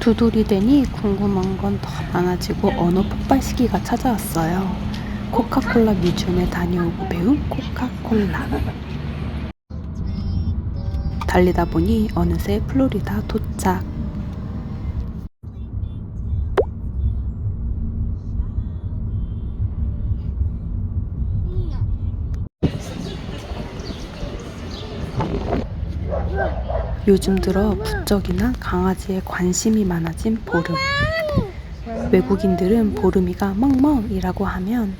두 돌이 되니 궁금한 건 더 많아지고 어느 폭발 시기가 찾아왔어요. 코카콜라 뮤지엄에 다녀오고 배운 코카콜라. 달리다 보니 어느새 플로리다 도착. 요즘 들어 부쩍이나 강아지에 관심이 많아진 보름. 외국인들은 보름이가 멍멍이라고 하면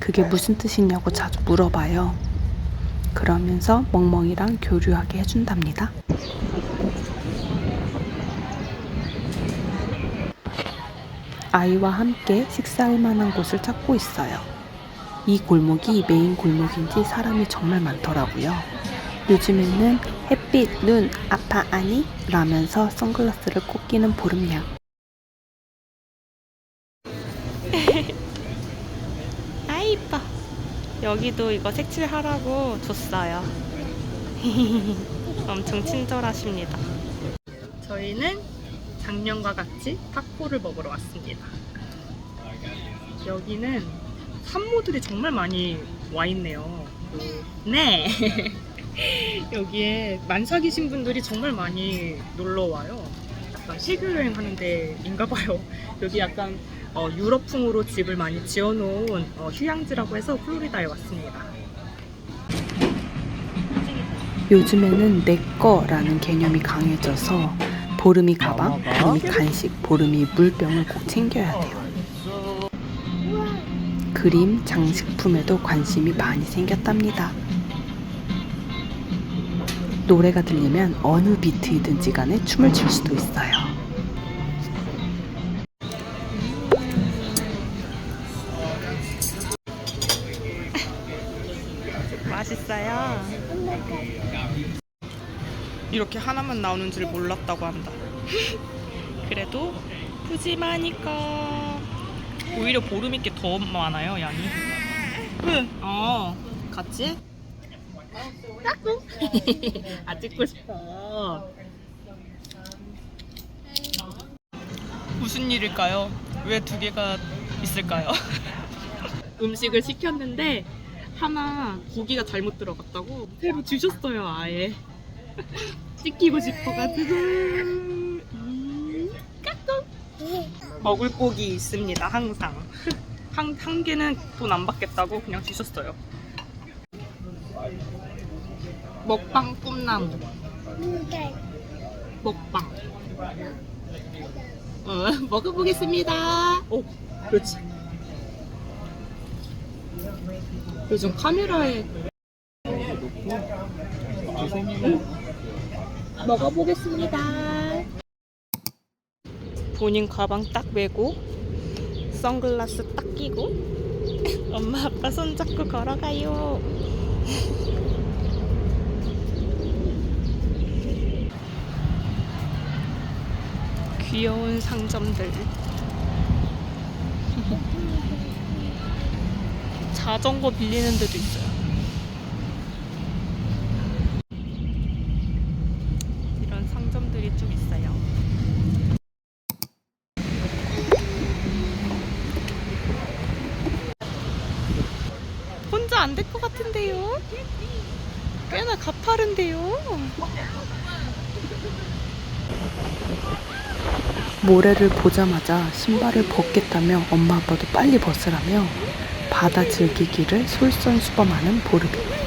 그게 무슨 뜻이냐고 자주 물어봐요. 그러면서 멍멍이랑 교류하게 해준답니다. 아이와 함께 식사할 만한 곳을 찾고 있어요. 이 골목이 메인 골목인지 사람이 정말 많더라고요. 요즘에는 햇빛, 눈, 아파, 아니? 라면서 선글라스를 꼭 끼는 보름양. 아, 이뻐. 여기도 이거 색칠하라고 줬어요. 엄청 친절하십니다. 저희는 작년과 같이 타코를 먹으러 왔습니다. 여기는 산모들이 정말 많이 와 있네요. 네. 여기에 만삭이신 분들이 정말 많이 놀러 와요. 약간 세교 여행 하는 데 인가 봐요. 여기 약간 어, 유럽풍으로 집을 많이 지어놓은 어, 휴양지라고 해서 플로리다에 왔습니다. 요즘에는 내 거라는 개념이 강해져서 보름이 가방, 보름이 간식, 보름이 물병을 꼭 챙겨야 돼요. 그림, 장식품에도 관심이 많이 생겼답니다. 노래가 들리면 어느 비트이든지 간에 춤을 출 수도 있어요. 맛있어요. 이렇게 하나만 나오는 줄 몰랐다고 한다. 그래도 푸짐하니까 오히려 보름 있게 더 많아요 양이. 응. 어 같이? 까꿍. 아 찍고 싶어. 무슨 일일까요? 왜 두 개가 있을까요? 음식을 시켰는데 하나 고기가 잘못 들어갔다고 새로 주셨어요 아예 찍히고 싶어가지고 음, 까꿍 먹을 고기 있습니다 항상 한, 한 개는 돈 안 받겠다고 그냥 주셨어요 먹방 꿈나무. 먹방. 어, 먹어보겠습니다. 오 그렇지. 요즘 카메라에 먹어보겠습니다. 본인 가방 딱 메고 선글라스 딱 끼고 엄마 아빠 손잡고 걸어가요. 귀여운 상점들. 자전거 빌리는 데도 있어요. 이런 상점들이 좀 있어요. 혼자 안 될 것 같은데요? 꽤나 가파른데요? 모래를 보자마자 신발을 벗겠다며 엄마 아빠도 빨리 벗으라며 바다 즐기기를 솔선수범하는 보르비.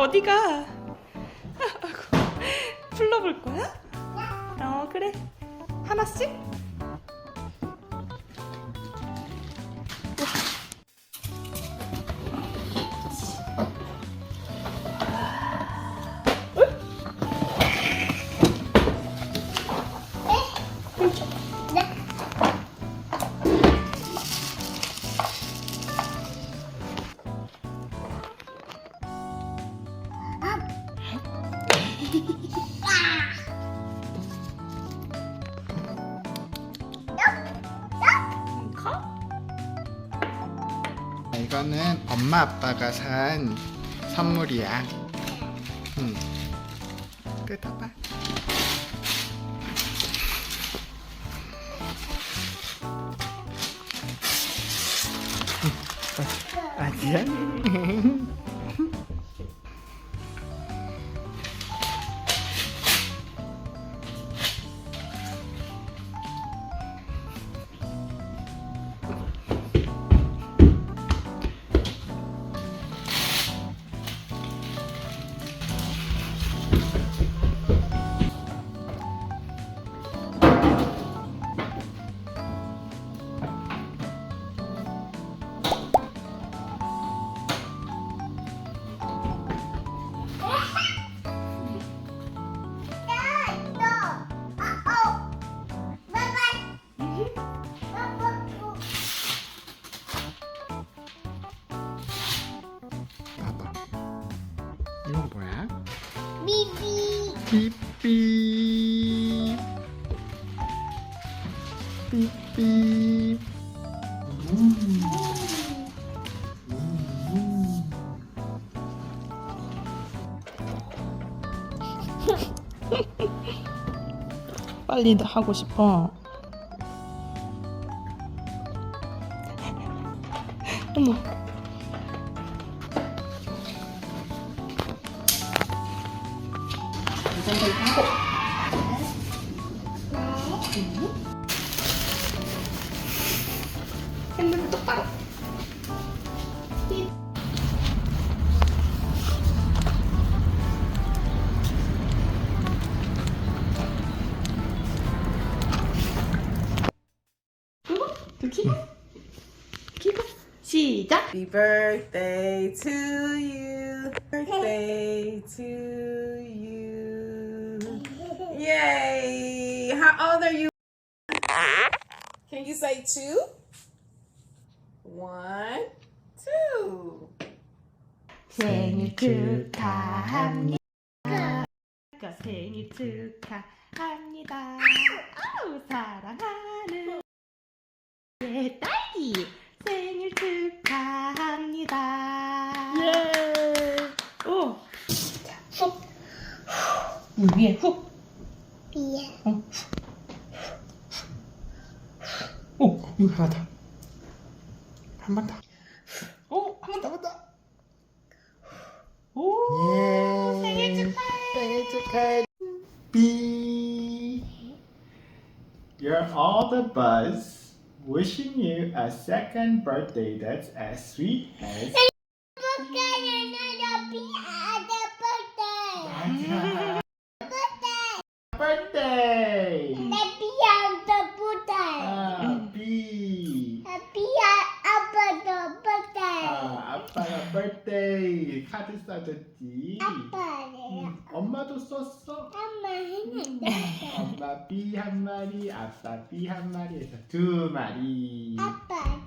어디가? 불러볼 거야? 어 그래 하나씩? 엄마 아빠가 산 선물이야. 응. 뜯어봐. 아니야? 이건 뭐야? 비비 삐삐 삐삐 빨리 하고 싶어. 어머. 키고 키고 시작. Happy birthday to you. Birthday to you. Yay! How old are you? Can you say two? One, two. 생일 축하합니다. 생일 축하합니다. 아우 사랑하는 내 딸기 생일 축하합니다. 예. 오. 훅. 물 위에 훅. 비야 어. 오, 이거 하나 더. 한 번 더. 오, 한 번 더. 한 번 더. 오. 예. 생일 축하해. 생일 축하해. B. You're all the buzz. Wishing you a second birthday that's as sweet as. birthday. 아, B. 아, 아빠가 birthday 카드 써줬지. 음, 엄마도 썼어. 엄마 B 한 마리, 아빠 B 한 마리에서 두 마리. 아빠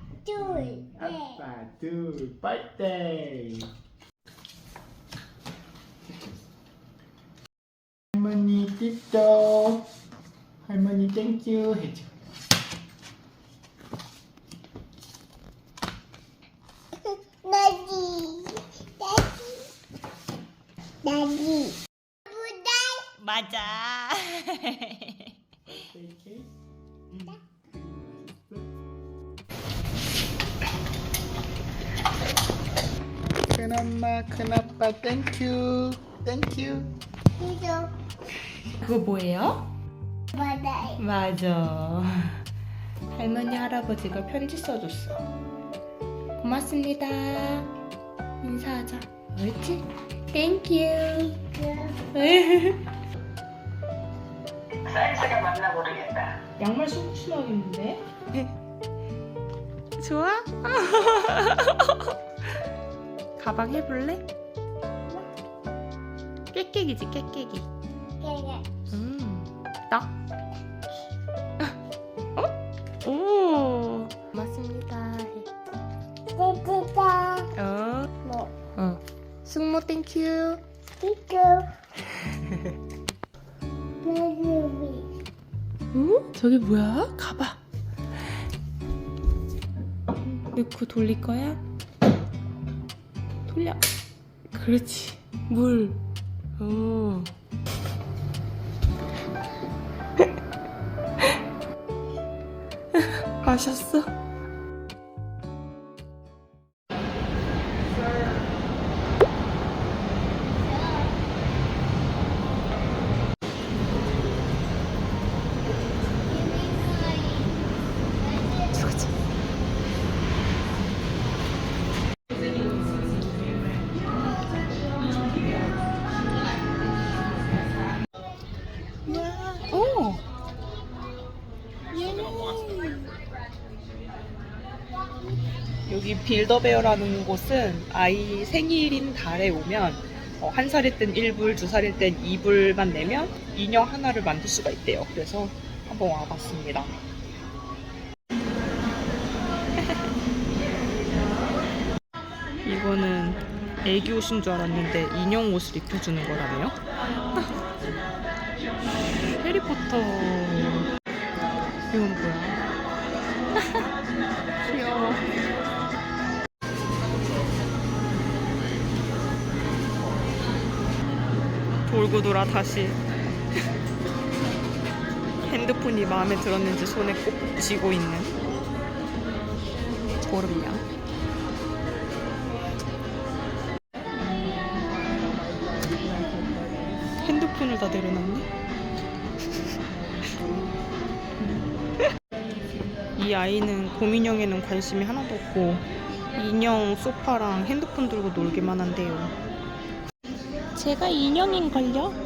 둘, birthday. 할머니 띠또. 할머니 땡큐 해줘. 나지. 나지. 나지. 맞아. 큰엄마 큰아빠 땡큐 땡큐 이거 그거 뭐예요? 바다에. 맞아. 할머니 할아버지가 편지 써줬어. 고맙습니다. 인사하자. 옳지? 땡큐. 사이즈가 맞나 모르겠다. 양말 신어야겠는데? 좋아? 가방 해볼래? 깨깨기지 깨깨기 그래. 음, 딱. 어? 저게 뭐야? 가봐. 넣고 돌릴 거야? 돌려. 그렇지. 물. 어. 마셨어? 빌더베어라는 곳은 아이 생일인 달에 오면 어, 한 살일 땐 1불, 두 살일 땐 2불만 내면 인형 하나를 만들 수가 있대요. 그래서 한번 와봤습니다. 이거는 애기 옷인 줄 알았는데 인형 옷을 입혀주는 거라네요. 해리포터. 이건 뭐야? 돌고 돌아 다시. 핸드폰이 마음에 들었는지 손에 꼭 쥐고 있는 보름양. 핸드폰을 다 내려놨네. 이 아이는 곰인형에는 관심이 하나도 없고 인형 소파랑 핸드폰 들고 놀기만 한대요. 제가 인형인걸요?